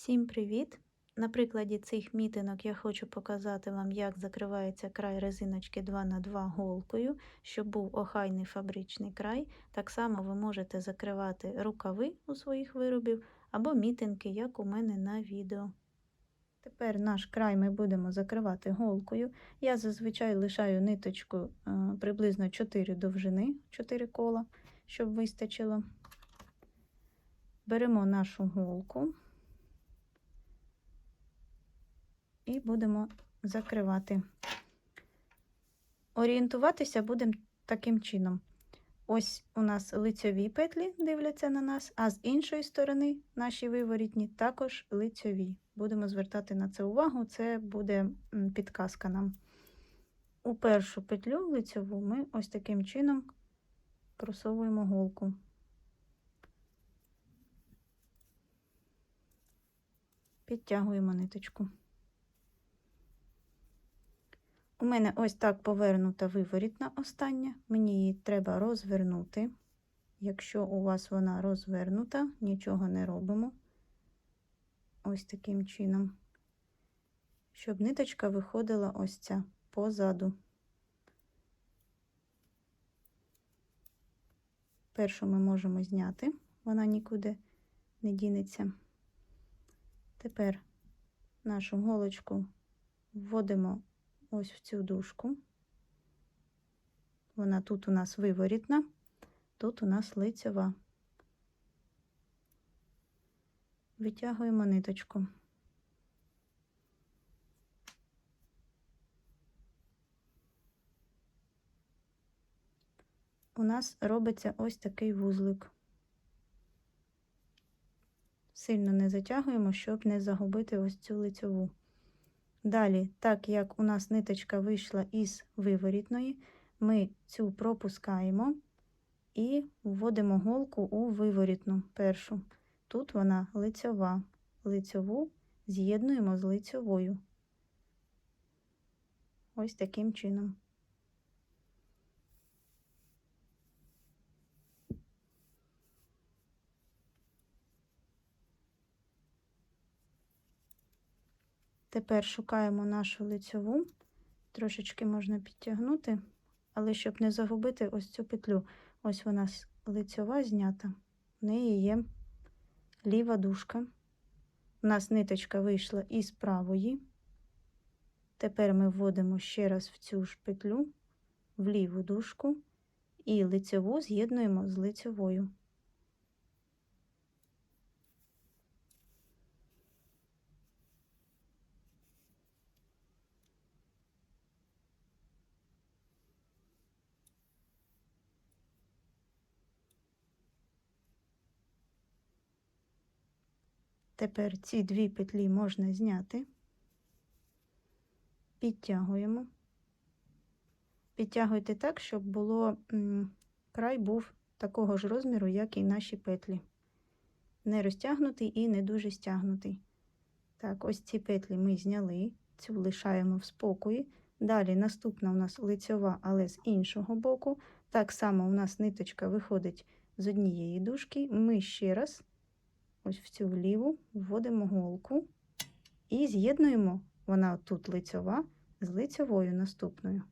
Всім привіт! На прикладі цих мітинок я хочу показати вам, як закривається край резиночки 2х2 голкою, щоб був охайний фабричний край. Так само ви можете закривати рукави у своїх виробів або мітинки, як у мене на відео. Тепер наш край ми будемо закривати голкою. Я зазвичай лишаю ниточку е, приблизно 4 довжини, 4 кола, щоб вистачило. Беремо нашу голку. І будемо закривати. Орієнтуватися будемо таким чином. Ось у нас лицьові петлі дивляться на нас, а з іншої сторони наші виворітні також лицьові. Будемо звертати на це увагу, це буде підказка нам. У першу петлю лицьову ми ось таким чином просовуємо голку. Підтягуємо ниточку. У мене ось так повернута виворітна остання. Мені її треба розвернути. Якщо у вас вона розвернута, нічого не робимо. Ось таким чином, щоб ниточка виходила ось ця позаду. Першу ми можемо зняти, вона нікуди не дінеться. Тепер нашу голочку вводимо ось в цю дужку. Вона тут у нас виворітна, тут у нас лицева. Витягуємо ниточку. У нас робиться ось такий вузлик. Сильно не затягуємо, щоб не загубити ось цю лицьову. Далі, так як у нас ниточка вийшла із виворітної, ми цю пропускаємо і вводимо голку у виворітну першу. Тут вона лицьова. Лицьову з'єднуємо з лицьовою. Ось таким чином. Тепер шукаємо нашу лицьову, трошечки можна підтягнути, але щоб не загубити ось цю петлю. Ось вона лицьова знята, в неї є ліва дужка. У нас ниточка вийшла із правої. Тепер ми вводимо ще раз в цю ж петлю, в ліву дужку, і лицьову з'єднуємо з лицьовою. Тепер ці дві петлі можна зняти, підтягуємо. Підтягуйте так, щоб було край був такого ж розміру, як і наші петлі. Не розтягнутий і не дуже стягнутий. Так, ось ці петлі ми зняли, цю лишаємо в спокої. Далі наступна у нас лицьова, але з іншого боку. Так само у нас ниточка виходить з однієї дужки. Ми ще раз ось в цю вліву вводимо голку і з'єднуємо вона тут лицьова з лицьовою наступною.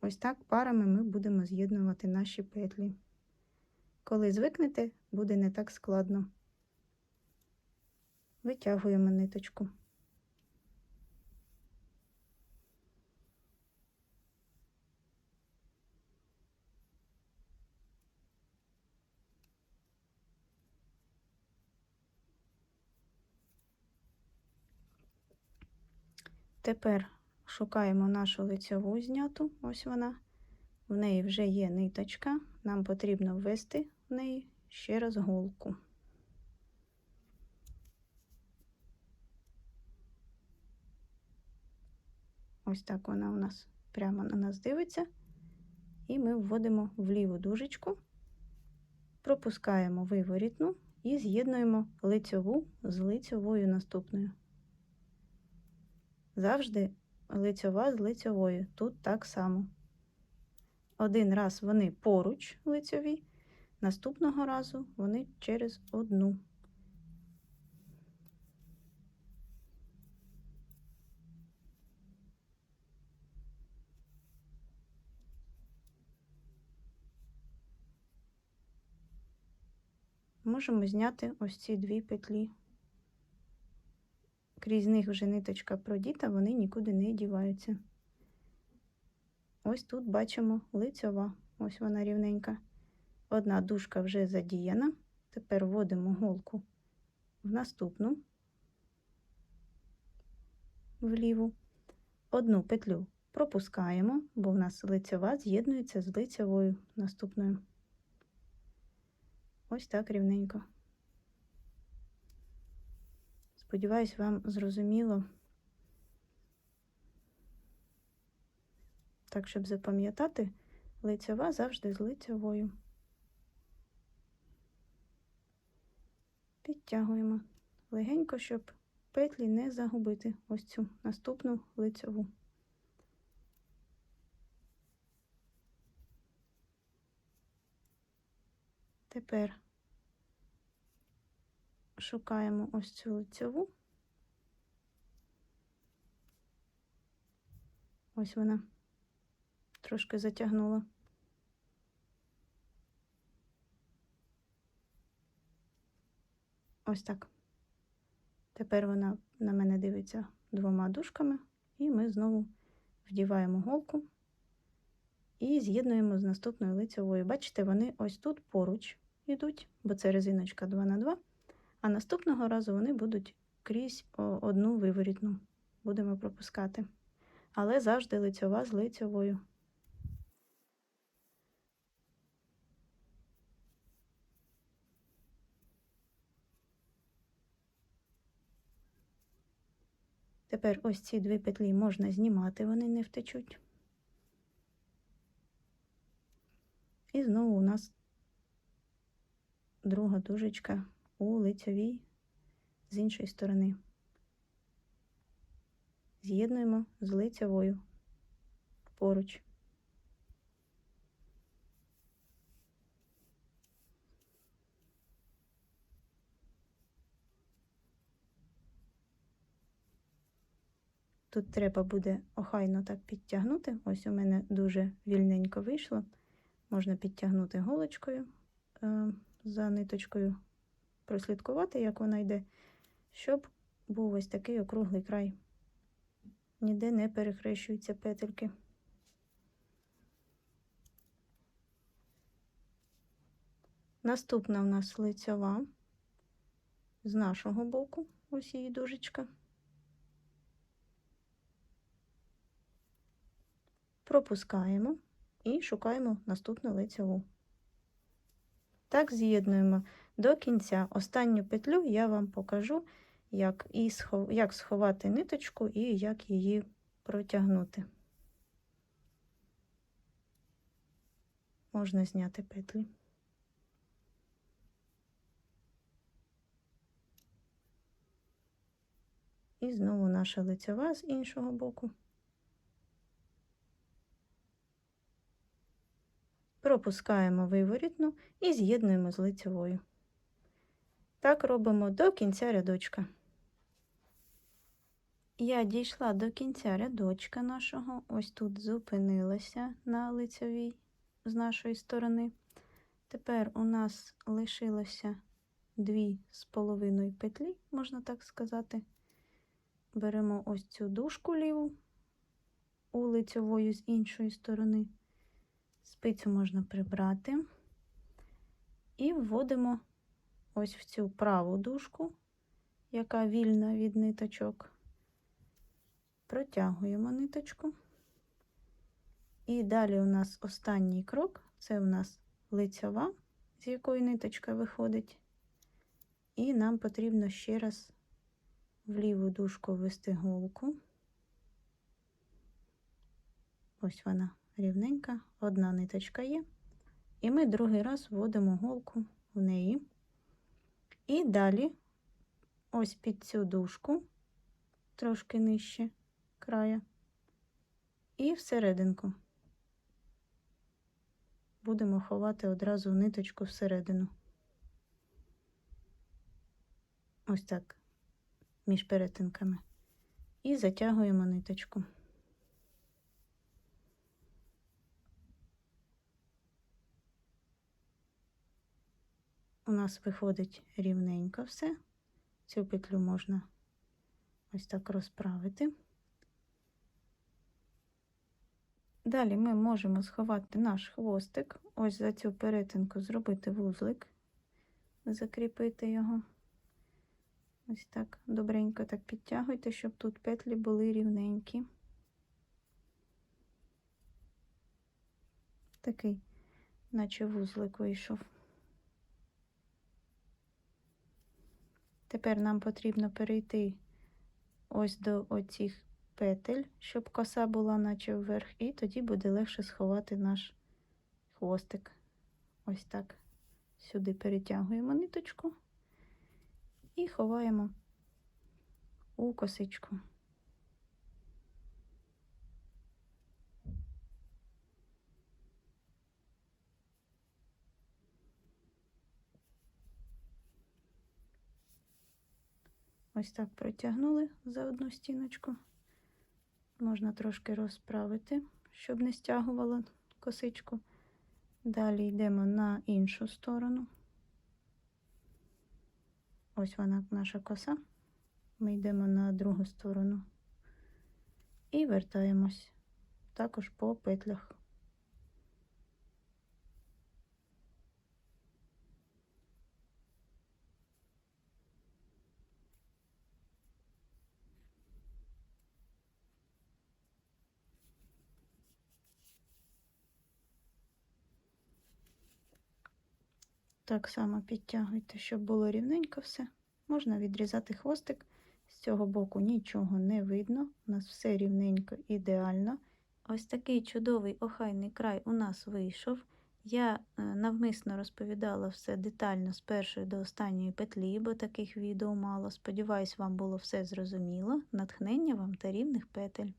Ось так парами ми будемо з'єднувати наші петлі. Коли звикнете, буде не так складно. Витягуємо ниточку. Тепер шукаємо нашу лицьову зняту, ось вона. В неї вже є ниточка, нам потрібно ввести в неї ще раз голку. Ось так вона у нас прямо на нас дивиться. І ми вводимо в ліву дужечку, пропускаємо виворітну і з'єднуємо лицьову з лицьовою наступною. Завжди лицьова з лицьовою. Тут так само. Один раз вони поруч лицьові, наступного разу вони через одну. Можемо зняти ось ці дві петлі. Крізь них вже ниточка продіта, вони нікуди не діваються. Ось тут бачимо лицьова, ось вона рівненька. Одна дужка вже задіяна. Тепер вводимо голку в наступну, вліву. Одну петлю пропускаємо, бо в нас лицьова з'єднується з лицьовою наступною. Ось так рівненько. Сподіваюсь, вам зрозуміло. Так, щоб запам'ятати, лицьова завжди з лицьовою. Підтягуємо легенько, щоб петлі не загубити ось цю наступну лицьову. Тепер шукаємо ось цю лицьову. Ось вона трошки затягнула. Ось так. Тепер вона на мене дивиться двома дужками, і ми знову вдіваємо голку і з'єднуємо з наступною лицевою. Бачите, вони ось тут поруч йдуть, бо це резиночка 2 на 2 а наступного разу вони будуть крізь одну виворітну. Будемо пропускати. Але завжди лицьова з лицьовою. Тепер ось ці дві петлі можна знімати, вони не втечуть. І знову у нас друга дужечка у лицьовій з іншої сторони. З'єднуємо з лицевою поруч. Тут треба буде охайно так підтягнути. Ось у мене дуже вільненько вийшло. Можна підтягнути голочкою е, за ниточкою, прослідкувати, як вона йде, щоб був ось такий округлий край. Ніде не перехрещуються петельки. Наступна у нас лицьова з нашого боку, ось її дужечка. пропускаємо і шукаємо наступну лицеву. Так, з'єднуємо до кінця. Останню петлю я вам покажу, як, і схов... як сховати ниточку і як її протягнути. Можна зняти петлі. І знову наша лицева з іншого боку. пропускаємо виворітну і з'єднуємо з лицевою. Так робимо до кінця рядочка. Я дійшла до кінця рядочка нашого, ось тут зупинилася на лицевій з нашої сторони. Тепер у нас лишилося дві з половиною петлі, можна так сказати. Беремо ось цю дужку ліву у лицевою з іншої сторони. Спицю можна прибрати і вводимо ось в цю праву дужку, яка вільна від ниточок, протягуємо ниточку. І далі у нас останній крок це у нас лицьова, з якої ниточка виходить. І нам потрібно ще раз в ліву дужку ввести голку. Ось вона рівненька, одна ниточка є. І ми другий раз вводимо голку в неї. І далі, ось під цю дужку, трошки нижче края, і всерединку. Будемо ховати одразу ниточку всередину. Ось так, між перетинками. І затягуємо ниточку. Нас виходить рівненько все. Цю петлю можна ось так розправити. Далі ми можемо сховати наш хвостик, ось за цю перетинку зробити вузлик, закріпити його. Ось так добренько так підтягуйте, щоб тут петлі були рівненькі. Такий, наче вузлик вийшов. Тепер нам потрібно перейти ось до оцих петель, щоб коса була наче вверх, і тоді буде легше сховати наш хвостик. Ось так. Сюди перетягуємо ниточку і ховаємо у косичку. Ось так протягнули за одну стіночку. Можна трошки розправити, щоб не стягувало косичку. Далі йдемо на іншу сторону. Ось вона наша коса. Ми йдемо на другу сторону і вертаємось також по петлях. Так само підтягуйте, щоб було рівненько все. Можна відрізати хвостик. З цього боку нічого не видно. У нас все рівненько, ідеально. Ось такий чудовий охайний край у нас вийшов. Я е, навмисно розповідала все детально з першої до останньої петлі, бо таких відео мало. Сподіваюсь, вам було все зрозуміло. Натхнення вам та рівних петель.